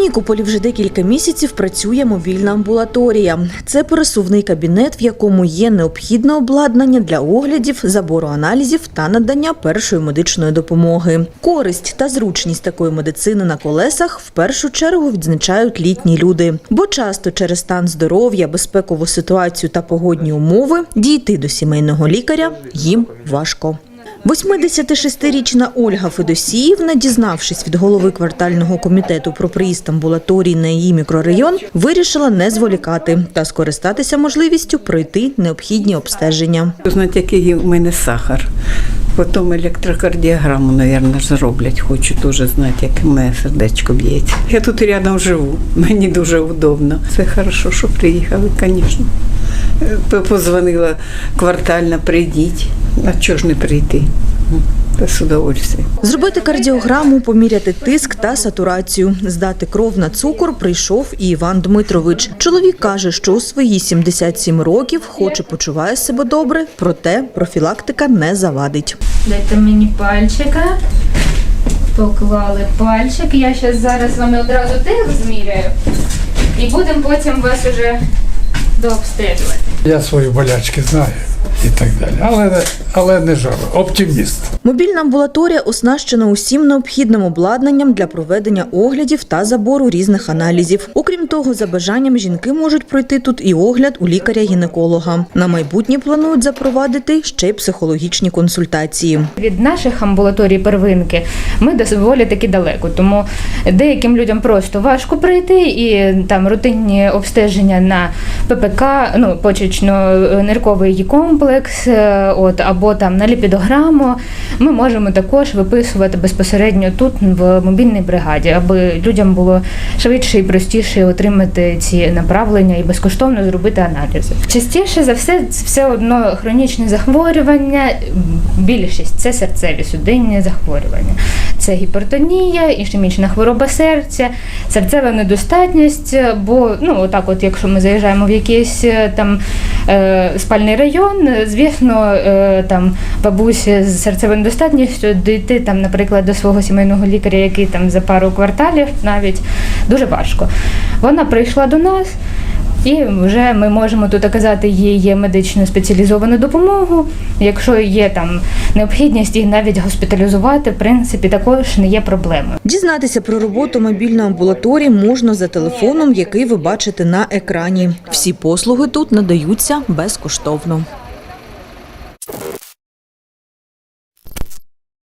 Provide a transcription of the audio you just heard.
Нікополі вже декілька місяців працює мобільна амбулаторія. Це пересувний кабінет, в якому є необхідне обладнання для оглядів, забору аналізів та надання першої медичної допомоги. Користь та зручність такої медицини на колесах в першу чергу відзначають літні люди, бо часто через стан здоров'я, безпекову ситуацію та погодні умови дійти до сімейного лікаря їм важко. 86-річна Ольга Федосіївна, дізнавшись від голови квартального комітету про приїзд амбулаторії на її мікрорайон, вирішила не зволікати та скористатися можливістю пройти необхідні обстеження. Знати, який у мене сахар. Потім електрокардіограму, мабуть, зроблять. Хочу теж знати, як мене сердечко б'ється. Я тут рядом живу, мені дуже удобно. Це хорошо, що приїхали, звісно. Е, Позвонила квартально, прийдіть. А чого ж не прийти? Та з удовольствием. Зробити кардіограму, поміряти тиск та сатурацію. Здати кров на цукор прийшов і Іван Дмитрович. Чоловік каже, що у свої 77 років, хоч і почуває себе добре, проте профілактика не завадить. Дайте мені пальчика. Поклали пальчик. Я зараз зараз вами одразу тиск зміряю. І будемо потім вас уже дообстежувати. Я свої болячки знаю і так далі. Але, але не жару. Оптиміст. Мобільна амбулаторія оснащена усім необхідним обладнанням для проведення оглядів та забору різних аналізів. Окрім того, за бажанням жінки можуть пройти тут і огляд у лікаря-гінеколога. На майбутнє планують запровадити ще й психологічні консультації. Від наших амбулаторій первинки ми доволі таки далеко, тому деяким людям просто важко прийти і там рутинні обстеження на ППК, ну почечно-нирковий комплекс, е, от або там на ліпідограму. Ми можемо також виписувати безпосередньо тут в мобільній бригаді, аби людям було швидше і простіше отримати ці направлення і безкоштовно зробити аналізи. Частіше за все, це все одно хронічне захворювання. Більшість це серцеві судинні захворювання. Це гіпертонія, ішемічна хвороба серця, серцева недостатність. Бо ну отак, от якщо ми заїжджаємо в якийсь е, там е, спальний район, е, звісно, е, там бабусі з серцевою недостатністю дійти там, наприклад, до свого сімейного лікаря, який там за пару кварталів навіть дуже важко. Вона прийшла до нас. І вже ми можемо тут оказати їй медичну спеціалізовану допомогу. Якщо є там необхідність їх навіть госпіталізувати, в принципі, також не є проблемою. Дізнатися про роботу мобільної амбулаторії можна за телефоном, який ви бачите на екрані. Всі послуги тут надаються безкоштовно.